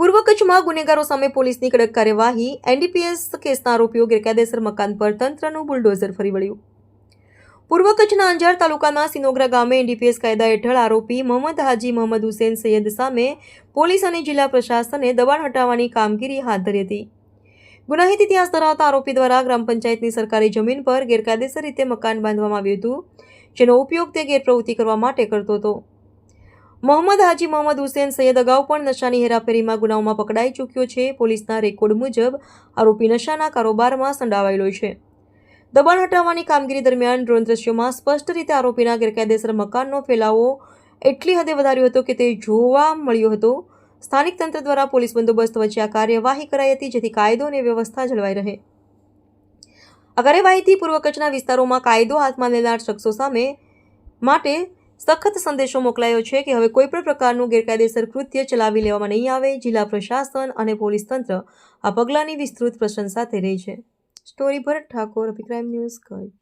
પૂર્વ કચ્છમાં ગુનેગારો સામે પોલીસની કડક કાર્યવાહી, એનડીપીએસ કેસના આરોપીઓ ગેરકાયદેસર મકાન પર તંત્રનું બુલડોઝર ફરી વળ્યું. પૂર્વ કચ્છના અંજાર તાલુકાના સિનોગ્રા ગામે એનડીપીએસ કાયદા હેઠળ આરોપી મોહમ્મદ હાજી મોહમ્મદ હુસેન સૈયદ સામે પોલીસ અને જિલ્લા પ્રશાસને દબાણ હટાવવાની કામગીરી હાથ ધરી હતી. ગુનાહિત ઇતિહાસ ધરાવતા આરોપી દ્વારા ગ્રામ પંચાયતની સરકારી જમીન પર ગેરકાયદેસર રીતે મકાન બાંધવામાં આવ્યું હતું, જેનો ઉપયોગ તે ગેરપ્રવૃત્તિ કરવા માટે કરતો હતો. મોહમ્મદ હાજી મોહમ્મદ હુસેન સૈયદ અગાઉ પણ નશાની હેરાફેરીમાં ગુનાઓમાં પકડાઈ ચૂક્યો છે. પોલીસના રેકોર્ડ મુજબ આરોપી નશાના કારોબારમાં સંડાવાયેલો છે. દબાણ હટાવવાની કામગીરી દરમિયાન ડ્રોન દ્રશ્યોમાં સ્પષ્ટ રીતે આરોપીના ગેરકાયદેસર મકાનનો ફેલાવો એટલી હદે વધાર્યો હતો કે તે જોવા મળ્યો હતો. સ્થાનિક તંત્ર દ્વારા પોલીસ બંદોબસ્ત વચ્ચે આ કાર્યવાહી કરાઈ હતી, જેથી કાયદો અને વ્યવસ્થા જળવાઈ રહે. આ કાર્યવાહીથી પૂર્વ કચ્છના વિસ્તારોમાં કાયદો હાથમાં લેનાર શખ્સો સામે માટે સખત સંદેશો મોકલાયો છે કે હવે કોઈપણ પ્રકારનું ગેરકાયદેસર કૃત્ય ચલાવી લેવામાં નહીં આવે, જિલ્લા પ્રશાસન અને પોલીસ તંત્ર આ પગલાંની વિસ્તૃત પ્રશંસા થઈ રહી છે. સ્ટોરી ભરત ઠાકોર, અભિક્રાઇમ ન્યૂઝ કચ્છ.